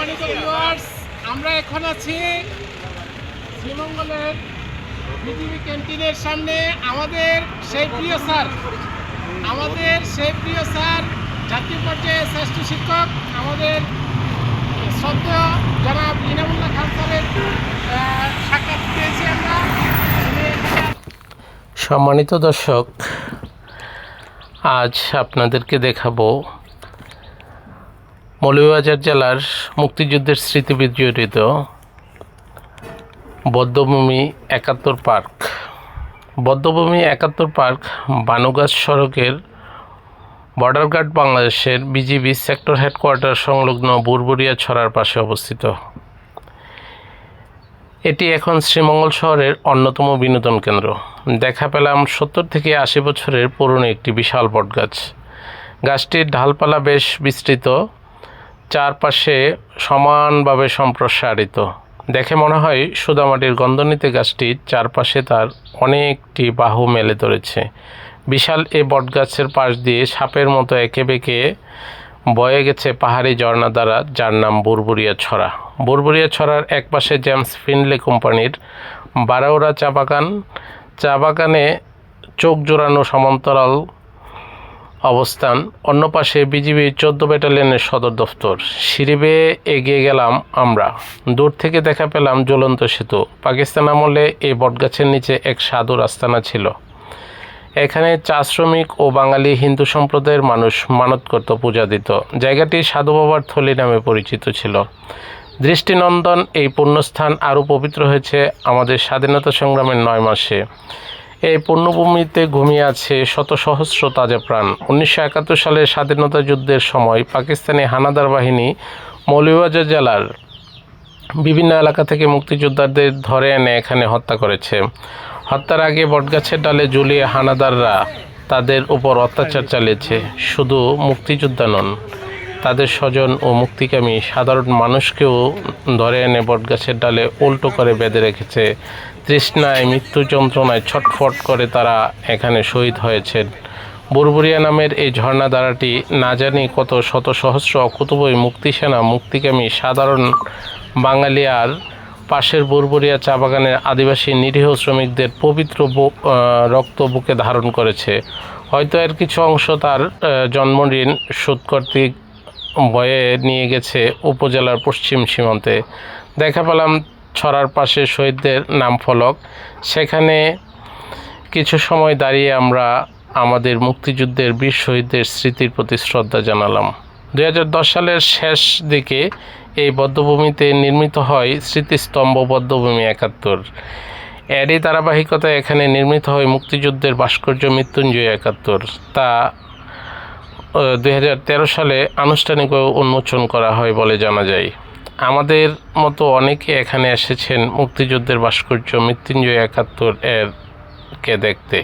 সম্মানিত আমরা এখন আছি শ্রীমঙ্গলের পৃথিবী ক্যান্টিনের সামনে। আমাদের সেই প্রিয় স্যার, আমাদের সেই প্রিয় স্যার, জাতীয় পর্যায়ে শ্রেষ্ঠ শিক্ষক, আমাদের শ্রদ্ধেয় জনাব ইনামুল্লাহ খান স্যারের সাক্ষাৎ পেয়েছি আমরা। সম্মানিত দর্শক, আজ আপনাদেরকে দেখাবো মৌলভীবাজার জেলার মুক্তিযুদ্ধের স্মৃতি বিজড়িত বদ্ধভূমি একাত্তর পার্ক। বদ্ধভূমি একাত্তর পার্ক বানুগাছ সড়কের বর্ডার গার্ড বাংলাদেশের বিজিবি সেক্টর হেডকোয়ার্টার সংলগ্ন বুরবুরিয়া ছড়ার পাশে অবস্থিত। এটি এখন শ্রীমঙ্গল শহরের অন্যতম বিনোদন কেন্দ্র। দেখা পেলাম সত্তর থেকে আশি বছরের পুরনো একটি বিশাল বটগাছ। গাছটির ঢালপালা বেশ বিস্তৃত। চারপাশে সমানভাবে সম্প্রসারিত। দেখে মনে হয় সুদামাটির গন্ধ নিতে গাছটির চারপাশে তার অনেকটি বাহু মেলে ধরেছে। বিশাল এই বটগাছের পাশ দিয়ে সাপের মতো এঁকে বেঁকে বয়ে গেছে পাহাড়ি ঝর্ণা দ্বারা, যার নাম বুরবুরিয়া ছড়া। বুরবুরিয়া ছড়ার একপাশে জেমস ফিনলে কোম্পানির বারাউরা চা বাগান। চা বাগানে চোখ জোড়ানো সমান্তরাল অবস্থান। অন্য পাশে বিজিবি চোদ্দ ব্যাটালিয়নের সদর দফতর। সিঁড়ি বেয়ে এগিয়ে গেলাম আমরা। দূর থেকে দেখা পেলাম জ্বলন্ত সেতু। পাকিস্তান আমলে এই বটগাছের নিচে এক সাধুর আস্তানা ছিল। এখানে চা শ্রমিক ও বাঙালি হিন্দু সম্প্রদায়ের মানুষ মানত করত, পূজা দিত। জায়গাটি সাধু বাবার থলি নামে পরিচিত ছিল। দৃষ্টিনন্দন এই পুণ্যস্থান আরও পবিত্র হয়েছে আমাদের স্বাধীনতা সংগ্রামের নয় মাসে। এই পুণ্যভূমিতে ঘুমিয়ে আছে শত সহস্র তাজা প্রাণ। উনিশশো একাত্তর সালের স্বাধীনতা যুদ্ধের সময় পাকিস্তানি হানাদার বাহিনী মৌলভীবাজার জেলার বিভিন্ন এলাকা থেকে মুক্তিযোদ্ধাদের ধরে এনে এখানে হত্যা করেছে। হত্যার আগে বটগাছের ডালে ঝুলিয়ে হানাদাররা তাদের উপর অত্যাচার চালিয়েছে। শুধু মুক্তিযোদ্ধা নন তাদের স্বজন ও মুক্তিকামী সাধারণ মানুষকেও ধরে এনে বটগাছের ডালে উল্টো করে বেঁধে রেখেছে। তৃষ্ণায়, মৃত্যু যন্ত্রণায় ছটফট করে তারা এখানে শহীদ হয়েছেন। বুরবুরিয়া নামের এই ঝর্ণা দ্বারাটি না জানি কত শত সহস্র অকুতবই মুক্তিসেনা, মুক্তিকামী সাধারণ বাঙালি আর পাশের বুরবুরিয়া চা বাগানের আদিবাসী নিরীহ শ্রমিকদের পবিত্র রক্ত বুকে ধারণ করেছে। হয়তো এর কিছু অংশ তার জন্মঋণ শোধ কর্তৃক বয়ে নিয়ে গেছে উপজেলার পশ্চিম সীমান্তে। দেখা পেলাম ছড়ার পাশে শহীদদের নাম ফলক। সেখানে কিছু সময় দাঁড়িয়ে আমরা আমাদের মুক্তিযুদ্ধের বীর শহীদদের স্মৃতির প্রতি শ্রদ্ধা জানালাম। দু হাজার দশ সালের শেষ দিকে এই বদ্ধভূমিতে নির্মিত হয় স্মৃতিস্তম্ভ বদ্ধভূমি একাত্তর। এরই ধারাবাহিকতায় এখানে নির্মিত হয় মুক্তিযুদ্ধের ভাস্কর্য মৃত্যুঞ্জয় একাত্তর। তা দু হাজার তেরো সালে আনুষ্ঠানিক উন্মোচন করা হয় বলে জানা যায়। আমাদের মতো অনেকে এখানে এসেছেন মুক্তিযুদ্ধের ভাস্কর্য মৃত্যুঞ্জয় একাত্তর এর কে দেখতে।